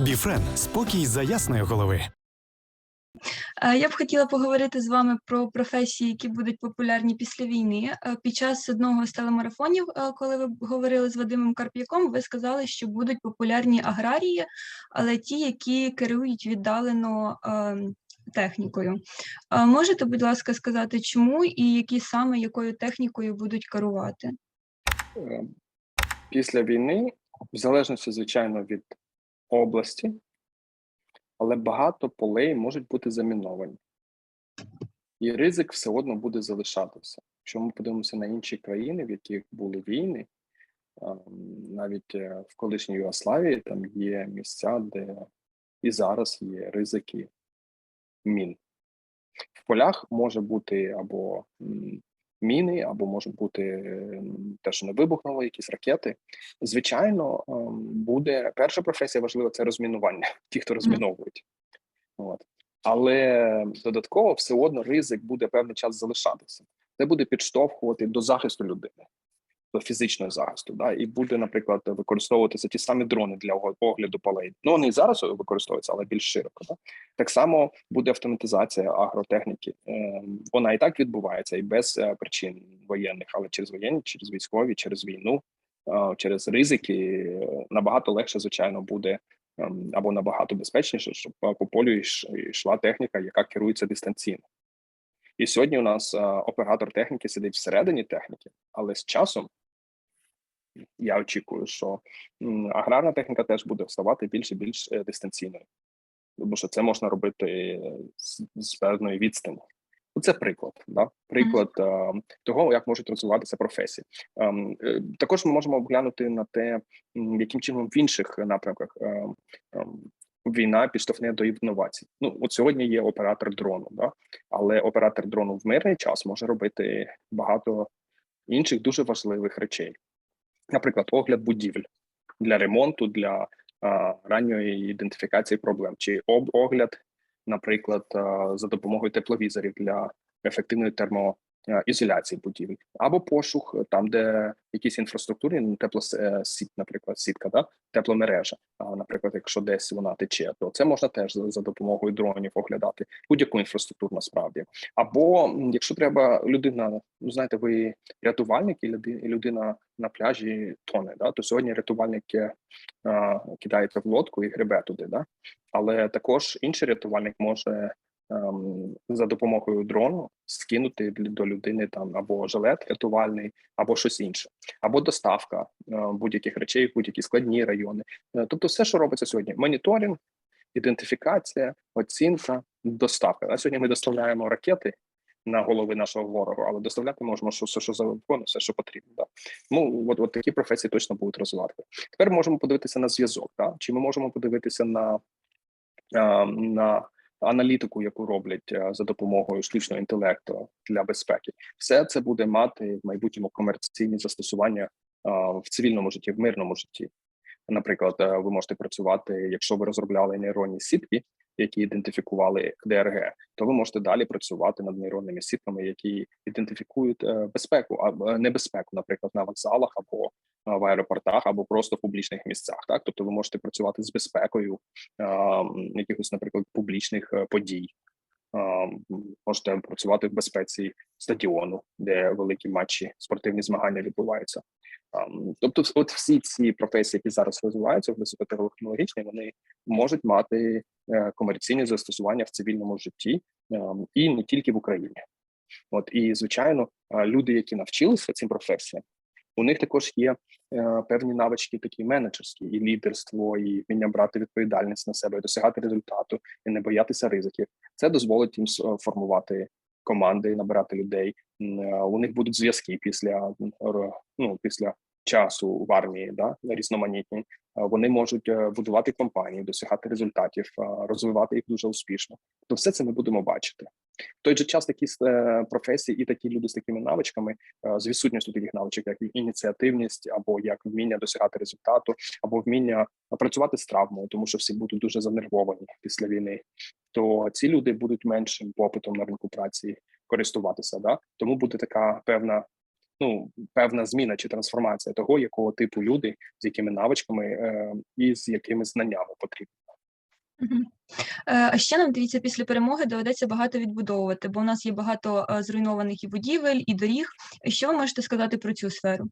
Біфрен спокій за ясної голови. Е, Я б хотіла поговорити з вами про професії, які будуть популярні після війни. Е, Під час одного з телемарафонів, е, коли ви говорили з Вадимом Карп'яком, ви сказали, що будуть популярні аграрії, але ті, які керують віддалено ем, технікою. Можете, будь ласка, сказати, чому і які саме якою технікою будуть керувати? Після війни, в залежності, звичайно, від області, але багато полей можуть бути заміновані. І ризик все одно буде залишатися. Якщо ми подивимося на інші країни, в яких були війни, навіть е, в колишній Югославії там є місця, де і зараз є ризики мін. В полях може бути або міни, або може бути те, що не вибухнуло, якісь ракети. Звичайно, ем, буде перша професія важлива це розмінування, ті, хто розміновують. От. Але додатково все одно ризик буде певний час залишатися. Це буде підштовхувати до захисту людини, фізичного захисту. Да? І буде, наприклад, використовуватися ті самі дрони для огляду полей. Ну вони і зараз використовуються, але більш широко. Да? Так само буде автоматизація агротехніки. Е, Вона і так відбувається і без е, причин воєнних, але через воєнні, через військові, через війну, е, через ризики набагато легше, звичайно, буде або набагато безпечніше, щоб по полю йш- йшла техніка, яка керується дистанційно. І сьогодні у нас оператор техніки сидить всередині техніки, але з часом я очікую, що аграрна техніка теж буде ставати більш і більш е, дистанційною, тому що це можна робити е, з, з певної відстані. Ну, Це приклад, да? приклад е, того, як можуть розвиватися професії. Е, також ми можемо оглянути на те, яким чином в інших напрямках війна підштовхне до інновацій. Ну от сьогодні є оператор дрону, да? але оператор дрону в мирний час може робити багато інших дуже важливих речей. Наприклад, огляд будівель для ремонту, для а, ранньої ідентифікації проблем, чи об огляд, наприклад, а, за допомогою тепловізорів для ефективної термоізоляції будівель, або пошук е, там, де якісь інфраструктурні ну, теплосіт, наприклад, сітка, да? тепломережа. Наприклад, якщо десь вона тече, то це можна теж за, допомогою дронів оглядати будь-яку інфраструктуру насправді. Або якщо треба людина, ну знаєте, ви рятувальник і людина на пляжі тоне, да, то сьогодні рятувальник е, кидається в лодку і гребе туди, да? але також інший рятувальник може за допомогою дрону скинути до людини там або жилет рятувальний, або щось інше, або доставка е, будь-яких речей будь-які складні райони. Е, Тобто, все, що робиться сьогодні: моніторинг, ідентифікація, оцінка, доставка. А сьогодні ми доставляємо ракети на голови нашого ворога, але доставляти можемо що, все, що завгодно, все, що потрібно. Да. Ну от, от такі професії точно будуть розвивати. Тепер можемо подивитися на зв'язок. Да? Чи ми можемо подивитися на, а, на аналітику, яку роблять за допомогою штучного інтелекту для безпеки? Все це буде мати в майбутньому комерційні застосування в цивільному житті, в мирному житті. Наприклад, е, ви можете працювати, якщо ви розробляли нейронні сітки, які ідентифікували ДРГ, то ви можете далі працювати над нейронними сітками, які ідентифікують е, безпеку або небезпеку, наприклад, на вокзалах або е, в аеропортах, або просто в публічних місцях. Так, тобто ви можете працювати з безпекою е, якихось, наприклад, публічних е, подій. Е, Можете працювати в безпеці стадіону, де великі матчі, спортивні змагання відбуваються. Тобто, от всі ці професії, які зараз розвиваються в високотехнологічні, вони можуть мати е, комерційне застосування в цивільному житті ем, і не тільки в Україні. От і звичайно, е, люди, які навчилися цим професіям, у них також є е, певні навички, такі менеджерські, і лідерство, і вміння брати відповідальність на себе, і досягати результату, і не боятися ризиків. Це дозволить їм формувати команди, набирати людей. Е, У них будуть зв'язки після ну, після часу в армії, да різноманітні. Е, Вони можуть е, будувати компанії, досягати результатів, е, розвивати їх дуже успішно. То все це ми будемо бачити. В той же час такі професії і такі люди з такими навичками, з відсутністю таких навичок, як ініціативність, або як вміння досягати результату, або вміння працювати з травмою, тому що всі будуть дуже занервовані після війни. То ці люди будуть меншим попитом на ринку праці користуватися. Да? Тому буде така певна ну певна зміна чи трансформація того, якого типу люди, з якими навичками е, і з якими знаннями потрібно. Е, А ще нам дивіться, після перемоги доведеться багато відбудовувати, бо у нас є багато е, зруйнованих і будівель, і доріг. Що ви можете сказати про цю сферу?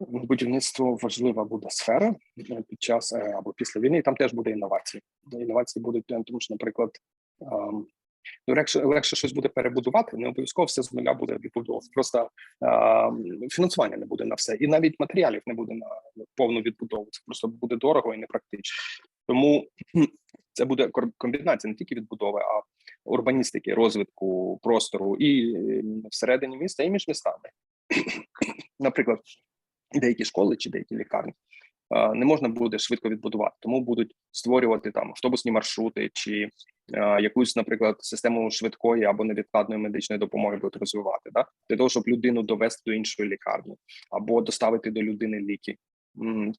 Будівництво важлива буде сфера е, під час або після війни. і Там теж буде інновації. Інновації будуть тому, що, наприклад, ну легше легше щось буде перебудувати. Не обов'язково все з нуля буде відбудовувати. Просто ем, фінансування не буде на все, і навіть матеріалів не буде на повну відбудову. Це просто буде дорого і непрактично. Тому це буде комбінація не тільки відбудови, а урбаністики, розвитку простору і всередині міста, і між містами. Наприклад, деякі школи чи деякі лікарні не можна буде швидко відбудувати, тому будуть створювати там автобусні маршрути чи е, якусь, наприклад, систему швидкої або невідкладної медичної допомоги будуть розвивати, да? для того, щоб людину довести до іншої лікарні або доставити до людини ліки.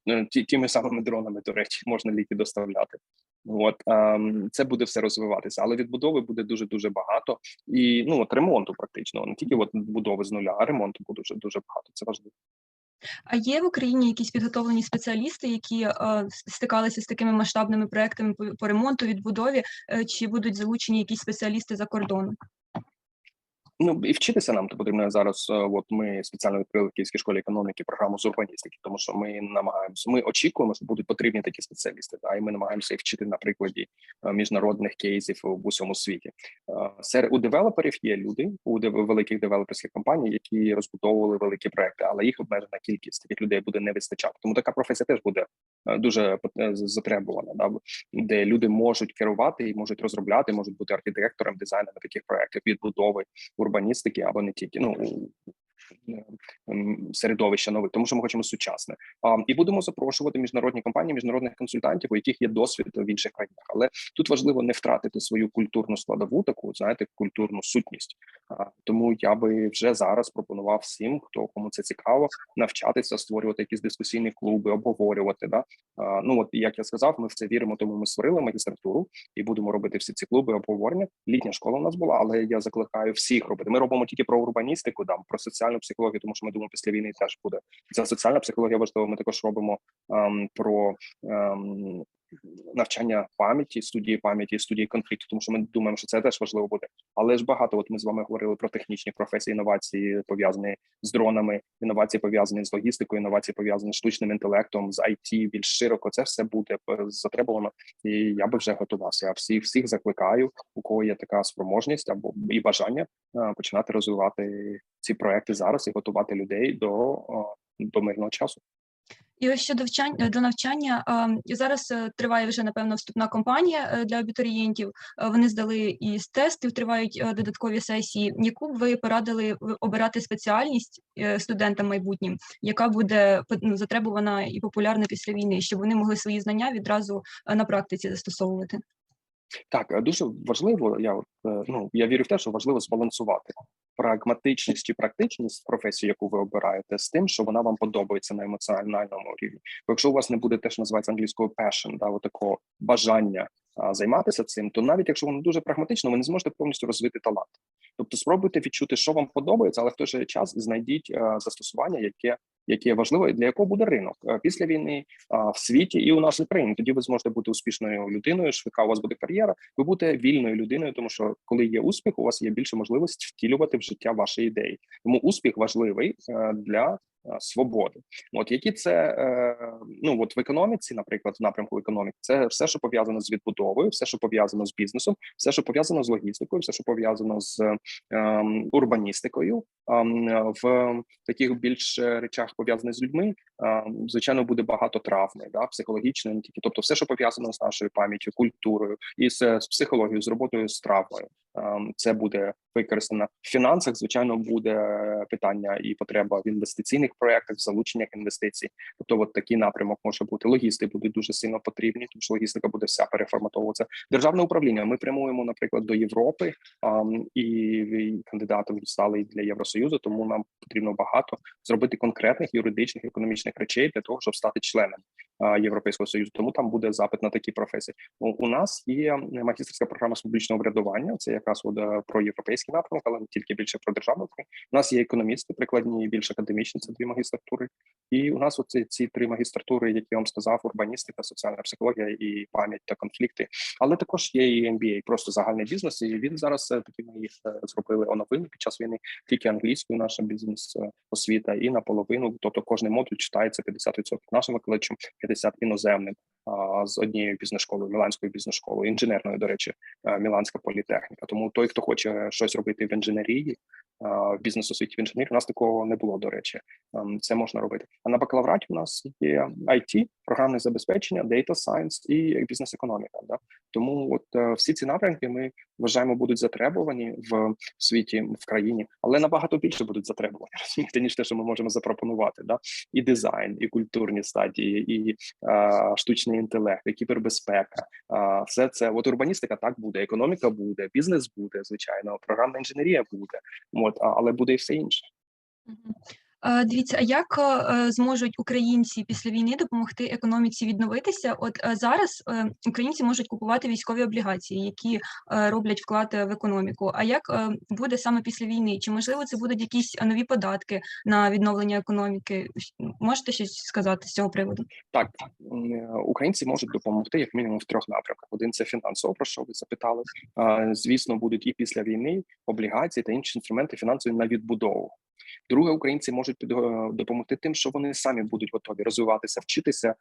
Е, Ті, тими самими дронами, до речі, можна ліки доставляти. От ем, це буде все розвиватися, але відбудови буде дуже дуже багато, і ну от ремонту практично не тільки от будови з нуля, а ремонту буде дуже дуже багато. Це важливо. А є в Україні якісь підготовлені спеціалісти, які е, стикалися з такими масштабними проектами по, ремонту, відбудові, е, чи будуть залучені якісь спеціалісти за кордону? Ну і вчитися нам то потрібно зараз. е, От ми спеціально відкрили в Київській школі економіки програму з урбаністики, тому що ми намагаємося. Ми очікуємо, що будуть потрібні такі спеціалісти. Та і ми намагаємося їх вчити на прикладі е, міжнародних кейсів в усьому світі. Е, Серед у девелоперів є люди у великих девелоперських компаній, які розбудовували великі проекти, але їх обмежена кількість таких людей буде не вистачати. Тому така професія теж буде дуже затребувана. Да, де люди можуть керувати і можуть розробляти, можуть бути архітектором, дизайнером таких проектів, відбудови урбаністики або не тільки ну середовища нових, тому що ми хочемо сучасне. І будемо запрошувати міжнародні компанії, міжнародних консультантів, у яких є досвід в інших країнах. Але тут важливо не втратити свою культурну складову, таку знаєте, культурну сутність. Тому я би вже зараз пропонував всім, хто кому це цікаво, навчатися, створювати якісь дискусійні клуби, обговорювати. Да? Ну от як я сказав, ми в це віримо, тому ми створили магістратуру і будемо робити всі ці клуби обговорення. Літня школа у нас була, але я закликаю всіх робити. Ми робимо тільки про урбаністику, там про соціальну психологію, тому що ми думаємо, після війни теж буде ця соціальна психологія важлива. Ми також робимо ем, про ем, навчання пам'яті, студії пам'яті, студії конфлікту, тому що ми думаємо, що це теж важливо буде. Але ж багато. От ми з вами говорили про технічні професії, інновації пов'язані з дронами, інновації пов'язані з логістикою, інновації пов'язані з штучним інтелектом, з IT більш широко. Це все буде е, затребувано, і я би вже готувався. Я всіх всіх закликаю, у кого є така спроможність або і бажання е, починати розвивати ці проекти зараз і готувати людей до, до мирного часу. І ось щодо вчань- до навчання зараз е, триває вже напевно вступна кампанія е, для абітурієнтів. Е, Вони здали із тестів, тривають е, додаткові сесії. Яку б ви порадили обирати спеціальність е, студентам майбутнім, яка буде ну, затребувана і популярна після війни, щоб вони могли свої знання відразу е, на практиці застосовувати? Так, е, дуже важливо. Я е, ну я вірю в те, що важливо збалансувати прагматичність і практичність професії, яку ви обираєте, з тим, що вона вам подобається на емоціональному рівні. Бо якщо у вас не буде те, що називається англійською passion, да, такого бажання а, займатися цим, то навіть якщо воно дуже прагматично, ви не зможете повністю розвити талант. Тобто спробуйте відчути, що вам подобається, але в той же час знайдіть е, застосування, яке яке важливо і для якого буде ринок Е, після війни в світі і у нашій країні. Тоді ви зможете бути успішною людиною. Швидка у вас буде кар'єра. Ви будете вільною людиною, тому що коли є успіх, у вас є більше можливості втілювати в життя ваші ідеї. Тому успіх важливий е, для свободи. От які це е, ну от в економіці, наприклад, в напрямку економіки, це все, що пов'язано з відбудовою, все, що пов'язано з бізнесом, все, що пов'язано з логістикою, все, що пов'язано з ем, урбаністикою. ем, в таких більш е, речах пов'язаних з людьми, звичайно, буде багато травми, да, психологічної, не тільки, тобто, все, що пов'язано з нашою пам'яттю, культурою і з, з психологією, з роботою з травмою. Це буде використано в фінансах. Звичайно, буде питання і потреба в інвестиційних проектах, в залученнях інвестицій. Тобто, от такий напрямок може бути. Логісти будуть дуже сильно потрібні, тому що логістика буде вся переформатовуватися. Державне управління. Ми прямуємо, наприклад, до Європи і, кандидати стали для Євросоюзу. Тому нам потрібно багато зробити конкретних юридичних економічних речей для того, щоб стати членом Європейського союзу. Тому там буде запит на такі професії. У, у нас є магістерська програма з публічного врядування. Це якраз от, е, про європейський напрямок, але не тільки більше про державну. У нас є економісти, прикладні більш академічні. Це дві магістратури. І у нас оці ці три магістратури, які я вам сказав: урбаністика, соціальна психологія і пам'ять та конфлікти. Але також є і MBA, просто загальний бізнес. І він зараз е, таки ми їх е, зробили оновили під час війни, тільки англійською, наша бізнес е, освіта, і наполовину. Тобто кожний модуль читається 50% нашим викладачем, 50% іноземним з однією бізнес-школою, міланською бізнес-школою, інженерною, до речі, е, міланська політехніка. Тому той, хто хоче щось робити в інженерії, в бізнес освіті в інженерії, у нас такого не було. До речі, Ем, це можна робити. А на бакалавраті у нас є IT, програмне забезпечення, Data Science і бізнес-економіка. Да? Тому от е, всі ці напрямки ми вважаємо будуть затребувані в світі в країні, але набагато більше будуть затребувані розумієте, ніж те, що ми можемо запропонувати. Да? І дизайн, і культурні стадії, і е, штучний інтелект, і кібербезпека. Все це от урбаністика так буде, економіка буде, бізнес буде, звичайно, програмна інженерія буде. От, але буде і все інше. Е, Дивіться, а як е, зможуть українці після війни допомогти економіці відновитися? От е, зараз українці можуть купувати військові облігації, які роблять вклад в економіку. А як буде саме після війни? Чи можливо це будуть якісь нові податки на відновлення економіки? Можете щось сказати з цього приводу? Так, українці можуть допомогти як мінімум в трьох напрямках. Один це фінансово, про що ви запитали. Звісно, будуть і після війни облігації та інші інструменти фінансові на відбудову. Друге, українці можуть під- е, допомогти тим, що вони самі будуть готові розвиватися, вчитися,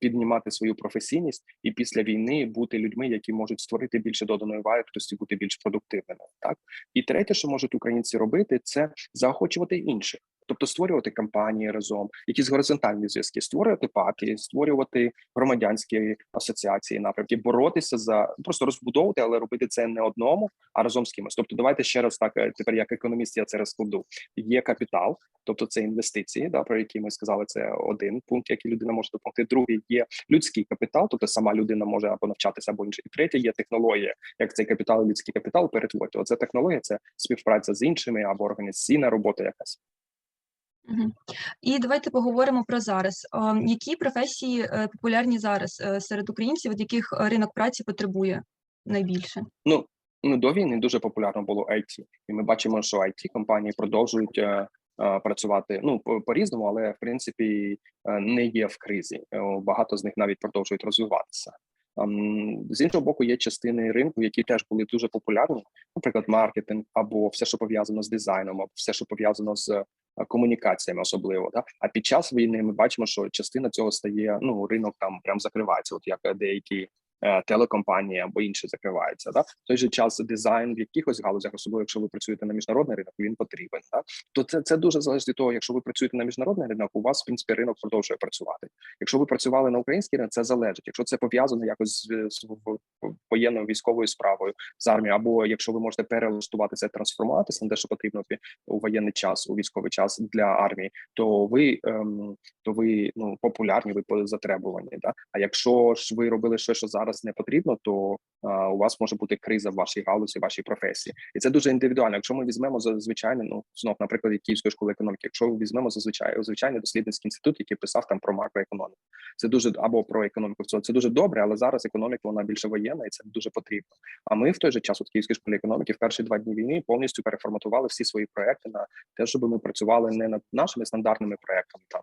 піднімати свою професійність і після війни бути людьми, які можуть створити більше доданої вартості, бути більш продуктивними. Так і третє, що можуть українці робити, це заохочувати інших. Тобто створювати кампанії разом, якісь горизонтальні зв'язки, створювати паки, створювати громадянські асоціації, напрямки, боротися за просто розбудовувати, але робити це не одному, а разом з кимось. Тобто, давайте ще раз так. е, Тепер як економіст, я це розкладу. Є капітал, тобто це інвестиції, да про які ми сказали. Це один пункт, який людина може допомогти. Другий є людський капітал, тобто сама людина може або навчатися, або інше. І третє є технологія, як цей капітал, людський капітал перетворити. Оце технологія, це співпраця з іншими або організаційна робота якась. І давайте поговоримо про зараз. Які професії е, популярні зараз е, серед українців, від яких е, ринок праці потребує найбільше? Ну ну до війни дуже популярно було IT, і ми бачимо, що it компанії продовжують працювати ну по, по різному, але в принципі не є в кризі. Багато з них навіть продовжують розвиватися. З іншого боку, є частини ринку, які теж були дуже популярні, наприклад, маркетинг або все, що пов'язано з дизайном, або все, що пов'язано з комунікаціями, особливо. Да? А під час війни ми бачимо, що частина цього стає ну ринок там прям закривається, от як е, деякі е, телекомпанії або інші закриваються. Да? В той же час дизайн в якихось галузях, особливо якщо ви працюєте на міжнародний ринок, він потрібен. Да? То це, це дуже залежить від того, якщо ви працюєте на міжнародний ринок, у вас в принципі ринок продовжує працювати. Якщо ви працювали на український ринок, це залежить. Якщо це пов'язано якось з, з воєнною військовою справою з армією, або якщо ви можете перелаштуватися, трансформуватися на те, що потрібно у воєнний час, у військовий час для армії, то ви ем, то ви ну популярні, ви затребувані. Да? А якщо ж ви робили щось, що зараз не потрібно, то у вас може бути криза в вашій галузі, в вашій професії, і це дуже індивідуально. Якщо ми візьмемо за звичайно, ну знов, наприклад, Київської школи економіки, якщо ми візьмемо зазвичай звичайний дослідницький інститут, який писав там про макроекономіку, це дуже або про економіку. в цілому, Це дуже добре, але зараз економіка вона більше воєнна, і це дуже потрібно. А ми в той же час у Київській школі економіки в перші два дні війни повністю переформатували всі свої проекти на те, щоб ми працювали не над нашими стандартними проектами, там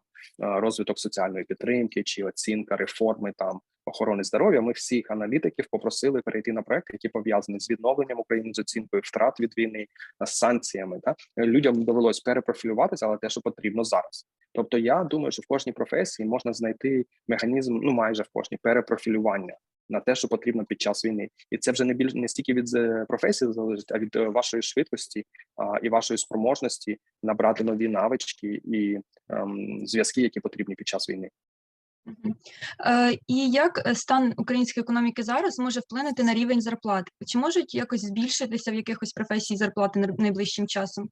розвиток соціальної підтримки чи оцінка реформи там охорони здоров'я. Ми всіх аналітиків попросили перейти на проекти, які пов'язані з відновленням України, з оцінкою втрат від війни, з санкціями. Та людям довелось перепрофілюватися, але те, що потрібно зараз. Тобто, я думаю, що в кожній професії можна знайти механізм, ну майже в кожній перепрофілювання на те, що потрібно під час війни, і це вже не більш не стільки від е, професії залежить, а від е, вашої швидкості а, і вашої спроможності набрати нові навички і ем, зв'язки, які потрібні під час війни. Е, І як е, стан української економіки зараз може вплинути на рівень зарплат? Чи можуть якось збільшитися в якихось професій зарплати найближчим часом?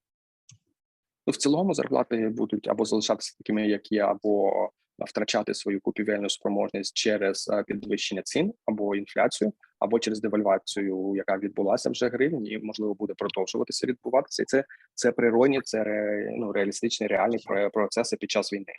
Ну, в цілому зарплати будуть або залишатися такими, як є, або втрачати свою купівельну спроможність через е, підвищення цін або інфляцію, або через девальвацію, яка відбулася вже гривень, і можливо буде продовжуватися відбуватися. І це це природні, це ре, ну, реалістичні реальні процеси під час війни.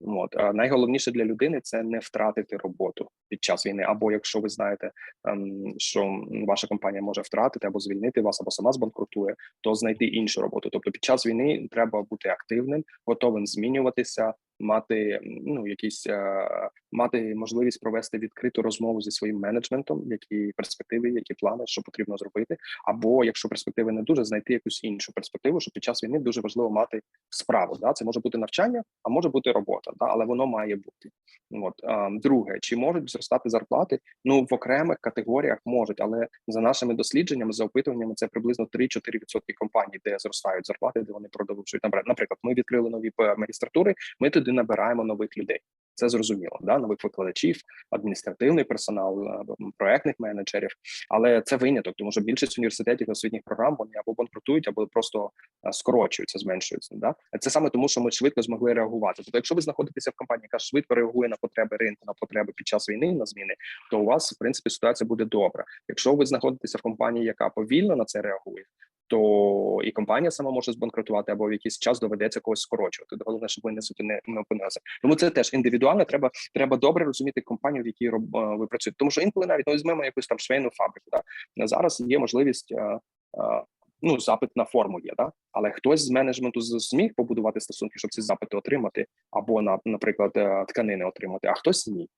От а найголовніше для людини це не втратити роботу під час війни. Або якщо ви знаєте, ем, що ваша компанія може втратити або звільнити вас, або сама збанкрутує, то знайти іншу роботу. Тобто, під час війни треба бути активним, готовим змінюватися, мати ну якісь е, мати можливість провести відкриту розмову зі своїм менеджментом, які перспективи, які плани, що потрібно зробити. Або якщо перспективи не дуже, знайти якусь іншу перспективу, що під час війни дуже важливо мати справу. Да, це може бути навчання, а може бути робота, да, але воно має бути. От а, друге, чи можуть зростати зарплати? Ну в окремих категоріях можуть, але за нашими дослідженнями, за опитуваннями, це приблизно 3-4% компаній, де зростають зарплати, де вони продовжують. Наприклад, ми відкрили нові магістратури. Ми туди набираємо нових людей. Це зрозуміло, да нових викладачів, адміністративний персонал, е, проектних менеджерів. Але це виняток, тому що більшість університетів і освітніх програм вони або банкрутують, або просто е, скорочуються, зменшуються. Да? Це саме тому, що ми швидко змогли реагувати. Тобто, якщо ви знаходитеся в компанії, яка швидко реагує на потреби ринку, на потреби під час війни, на зміни, то у вас в принципі ситуація буде добра. Якщо ви знаходитеся в компанії, яка повільно на це реагує. То і компанія сама може збанкрутувати, або в якийсь час доведеться когось скорочувати. Головне, щоб ви не не, опинилися. Тому це теж індивідуально. Треба треба добре розуміти компанію, в якій роб, е, ви працюєте. Тому що інколи навіть ну, візьмемо якусь там швейну фабрику. Да? Зараз є можливість е, е, ну запит на форму є, да але хтось з менеджменту зміг побудувати стосунки, щоб ці запити отримати, або на наприклад тканини отримати, а хтось ні.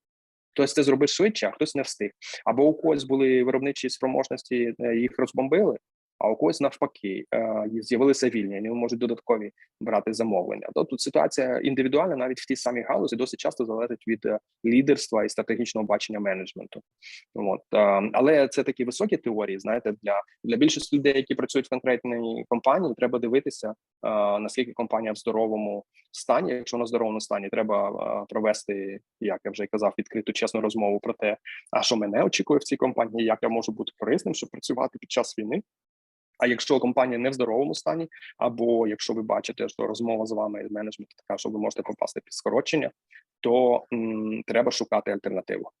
Хтось це зробив швидше, а хтось не встиг. Або у когось були виробничі спроможності, їх розбомбили, а у когось навпаки е, з'явилися вільні, вони можуть додаткові брати замовлення. Тобто тут ситуація індивідуальна, навіть в тій самій галузі, досить часто залежить від е, лідерства і стратегічного бачення менеджменту. От е, але це такі високі теорії. Знаєте, для, для більшості людей, які працюють в конкретній компанії, треба дивитися, наскільки компанія в здоровому стані. Якщо в здоровому стані, треба провести, як я вже казав, відкриту чесну розмову про те, а що мене очікує в цій компанії, як я можу бути корисним, щоб працювати під час війни. А якщо компанія не в здоровому стані, або якщо ви бачите, що розмова з вами з менеджментом така, що ви можете попасти під скорочення, то м, треба шукати альтернативу.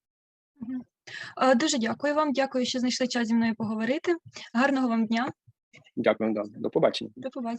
Дуже дякую вам. Дякую, що знайшли час зі мною поговорити. Гарного вам дня. Дякую, да. до побачення. До побачення.